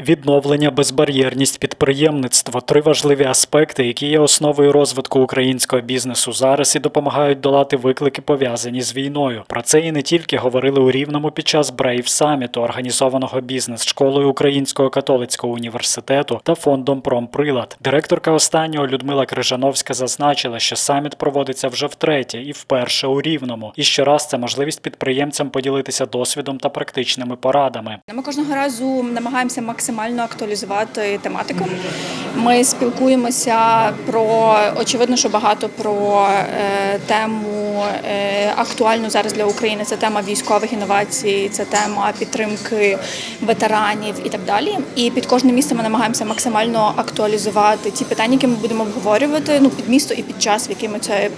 Відновлення, безбар'єрність, підприємництво три важливі аспекти, які є основою розвитку українського бізнесу зараз і допомагають долати виклики, пов'язані з війною. Про це і не тільки говорили у Рівному під час Брейв саміту, організованого бізнес-школою Українського католицького університету та фондом Промприлад. Директорка останнього Людмила Крижановська зазначила, що саміт проводиться вже втретє і вперше у Рівному. І щораз це можливість підприємцям поділитися досвідом та практичними порадами. Ми кожного разу намагаємося максимально актуалізувати тематику. Ми спілкуємося про очевидно, що багато про е, тему е, актуальну зараз для України. Це тема військових інновацій, це тема підтримки ветеранів і так далі. І під кожним місцем ми намагаємося максимально актуалізувати ті питання, які ми будемо обговорювати ну під місто і під час, в який ми цю е,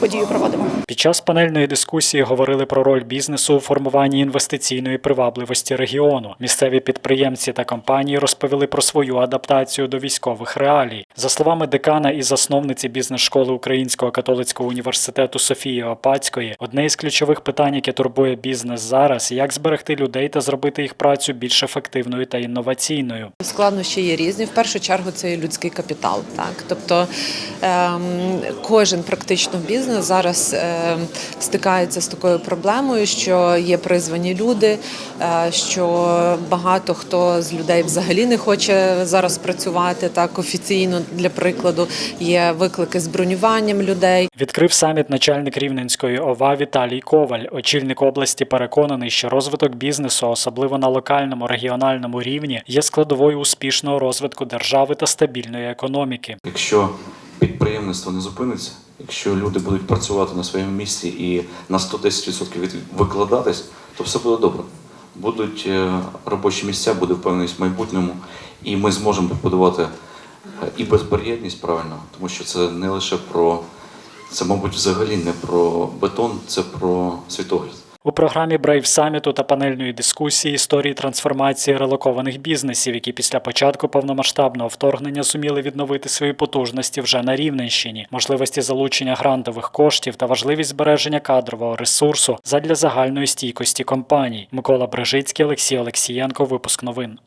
подію проводимо. Під час панельної дискусії говорили про роль бізнесу у формуванні інвестиційної привабливості регіону. Місцеві підприємці та компанії розповіли про свою адаптацію до військових реалій. За словами декана і засновниці бізнес-школи Українського католицького університету Софії Опацької, одне із ключових питань, яке турбує бізнес зараз, як зберегти людей та зробити їх працю більш ефективною та інноваційною. Складнощі є різні. В першу чергу це людський капітал. Так, тобто ем, кожен практично бізнес зараз ем, стикається з такою проблемою, що є призвані люди, е, що багато хто з людей взагалі не хоче зараз працювати так офіційно. Для прикладу, є виклики з бронюванням людей. Відкрив саміт начальник Рівненської ОВА Віталій Коваль. Очільник області переконаний, що розвиток бізнесу, особливо на локальному регіональному рівні, є складовою успішного розвитку держави та стабільної економіки. Якщо підприємництво не зупиниться, якщо люди будуть працювати на своєму місці і на 110% від- викладатись, то все буде добре. Будуть е, робочі місця, буде впевненість в майбутньому, і ми зможемо побудувати е, і безбар'єрність правильно, тому що це не лише про це, мабуть, взагалі не про бетон, це про світогляд. У програмі Брейв саміту та панельної дискусії історії трансформації релокованих бізнесів, які після початку повномасштабного вторгнення зуміли відновити свої потужності вже на Рівненщині, можливості залучення грантових коштів та важливість збереження кадрового ресурсу задля загальної стійкості компаній. Микола Брежицький, Олексій Олексієнко. Випуск новин.